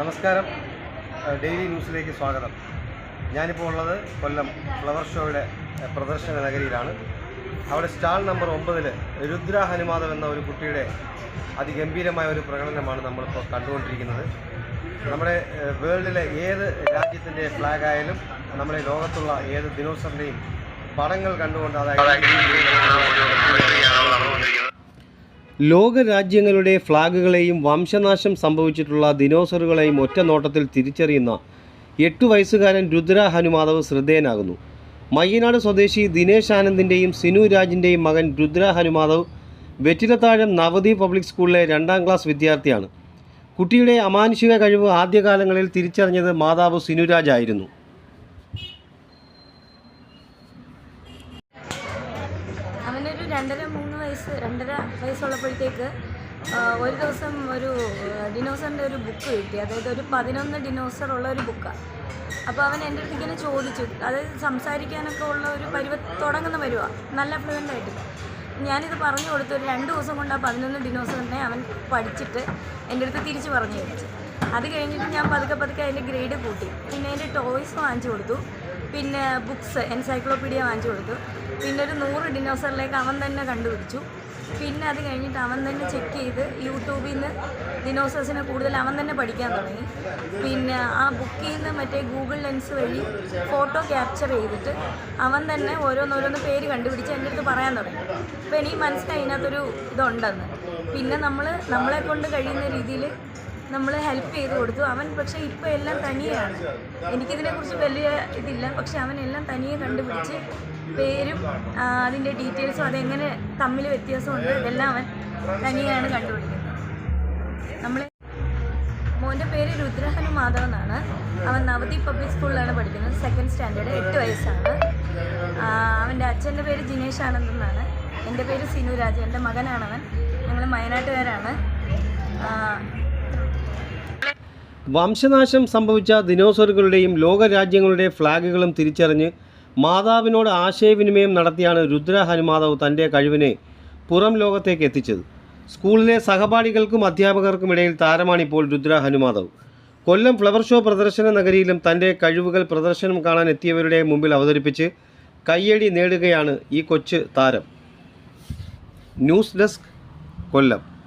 നമസ്കാരം. ഡെയിലി ന്യൂസിലേക്ക് സ്വാഗതം. ഞാനിപ്പോൾ ഉള്ളത് കൊല്ലം ഫ്ലവർ ഷോയുടെ പ്രദർശന നഗരിയിലാണ്. അവിടെ സ്റ്റാൾ നമ്പർ ഒമ്പതിൽ രുദ്ര ഹനുമാദം എന്ന ഒരു കുട്ടിയുടെ അതിഗംഭീരമായ ഒരു പ്രകടനമാണ് നമ്മളിപ്പോൾ കണ്ടുകൊണ്ടിരിക്കുന്നത്. നമ്മുടെ വേൾഡിലെ ഏത് രാജ്യത്തിന്റെ ഫ്ലാഗ് ആയാലും നമ്മുടെ ലോകത്തുള്ള ഏത് ദിനോസറിന്റെയും പടങ്ങൾ കണ്ടുകൊണ്ട് അതായത് ലോകരാജ്യങ്ങളുടെ ഫ്ലാഗുകളെയും വംശനാശം സംഭവിച്ചിട്ടുള്ള ദിനോസറുകളെയും ഒറ്റ നോട്ടത്തിൽ തിരിച്ചറിയുന്ന എട്ടു വയസ്സുകാരൻ രുദ്ര ഹനുമാധവ് ശ്രദ്ധേയനാകുന്നു. മയ്യനാട് സ്വദേശി ദിനേശ് ആനന്ദിന്റെയും സിനു രാജിന്റെയും മകൻ രുദ്ര ഹനുമാധവ് വെറ്റിലത്താഴം നവദീപ് പബ്ലിക് സ്കൂളിലെ രണ്ടാം ക്ലാസ് വിദ്യാർത്ഥിയാണ്. കുട്ടിയുടെ അമാനുഷിക കഴിവ് ആദ്യകാലങ്ങളിൽ തിരിച്ചറിഞ്ഞത് മാതാവ് സിനുരാജ് ആയിരുന്നു വയസ്സ് രണ്ടര വയസ്സുള്ളപ്പോഴത്തേക്ക് ഒരു ദിവസം ഒരു ഡിനോസറിന്റെ ഒരു ബുക്ക് കിട്ടി. അതായത് ഒരു പതിനൊന്ന് ഡിനോസർ ഉള്ള ഒരു ബുക്കാണ് അപ്പോൾ അവൻ എന്റെ അടുത്ത് ഇങ്ങനെ ചോദിച്ചു. അതായത് സംസാരിക്കാനൊക്കെ ഉള്ള ഒരു പരുവ തുടങ്ങുന്ന പരുവ. നല്ല ഫ്ലുവന്റ് ആയിട്ട്. ഞാനിത് പറഞ്ഞു കൊടുത്തു. ഒരു രണ്ട് ദിവസം കൊണ്ട് ആ പതിനൊന്ന് ഡിനോസറിനെ അവൻ പഠിച്ചിട്ട് എന്റെ അടുത്ത് തിരിച്ച് പറഞ്ഞു കഴിച്ചു. അത് കഴിഞ്ഞിട്ട് ഞാൻ പതുക്കെ പതുക്കെ അതിന്റെ ഗ്രേഡ് കൂട്ടി. പിന്നെ അതിന്റെ ടോയ്സ് വാങ്ങിച്ചു കൊടുത്തു. പിന്നെ ബുക്സ് എൻസൈക്ലോപീഡിയ വാങ്ങിച്ചു കൊടുത്തു. പിന്നെ ഒരു നൂറ് ഡിനോസറിലേക്ക് അവൻ തന്നെ കണ്ടുപിടിച്ചു. പിന്നെ അത് കഴിഞ്ഞിട്ട് അവൻ തന്നെ ചെക്ക് ചെയ്ത് യൂട്യൂബിൽ നിന്ന് ഡിനോസേഴ്സിനെ കൂടുതൽ അവൻ തന്നെ പഠിക്കാൻ തുടങ്ങി. പിന്നെ ആ ബുക്കിൽ നിന്ന് മറ്റേ ഗൂഗിൾ ലെൻസ് വഴി ഫോട്ടോ ക്യാപ്ചർ ചെയ്തിട്ട് അവൻ തന്നെ ഓരോന്നോരോന്ന് പേര് കണ്ടുപിടിച്ച് എന്റെ അടുത്ത് പറയാൻ തുടങ്ങി. അപ്പോൾ എനിക്ക് മനസ്സിലായി അതിനകത്തൊരു ഇതുണ്ടെന്ന്. പിന്നെ നമ്മൾ നമ്മളെ കൊണ്ട് കഴിയുന്ന രീതിയിൽ നമ്മൾ ഹെൽപ്പ് ചെയ്ത് കൊടുത്തു. അവൻ പക്ഷേ ഇപ്പോൾ എല്ലാം തനിയെയാണ് എനിക്കിതിനെക്കുറിച്ച് വലിയ ഇതില്ല. പക്ഷെ അവൻ എല്ലാം തനിയെ കണ്ടുപിടിച്ച് പേരും അതിന്റെ ഡീറ്റെയിൽസും അതെങ്ങനെ തമ്മിൽ വ്യത്യാസമുണ്ട് ഇതെല്ലാം അവൻ തനിയാണ് കണ്ടുപിടിക്കുന്നത്. നമ്മൾ മോന്റെ പേര് രുദ്രഹനു മാധവ് എന്നാണ് അവൻ നവതി പബ്ലിക് സ്കൂളിലാണ് പഠിക്കുന്നത്. സെക്കൻഡ് സ്റ്റാൻഡേർഡ് എട്ട് വയസ്സാണ്. അവന്റെ അച്ഛന്റെ പേര് ജിനേഷ് ആനന്ദെന്നാണ് എന്റെ പേര് സിനു രാജ്. എന്റെ മകനാണവൻ. ഞങ്ങൾ വയനാട്ടുകാരാണ് വംശനാശം സംഭവിച്ച ദിനോസറുകളുടെയും ലോകരാജ്യങ്ങളുടെ ഫ്ലാഗുകളും തിരിച്ചറിഞ്ഞ് മാതാവിനോട് ആശയവിനിമയം നടത്തിയാണ് രുദ്ര ഹനുമാതാവ് തന്റെ കഴിവിനെ പുറം ലോകത്തേക്ക് എത്തിച്ചത്. സ്കൂളിലെ സഹപാഠികൾക്കും അധ്യാപകർക്കും ഇടയിൽ താരമാണിപ്പോൾ രുദ്ര ഹനുമാധവ്. കൊല്ലം ഫ്ലവർ ഷോ പ്രദർശന നഗരിയിലും തന്റെ കഴിവുകൾ പ്രദർശനം കാണാൻ എത്തിയവരുടെ മുമ്പിൽ അവതരിപ്പിച്ച് കയ്യടി നേടുകയാണ് ഈ കൊച്ചു താരം. News desk Kollam.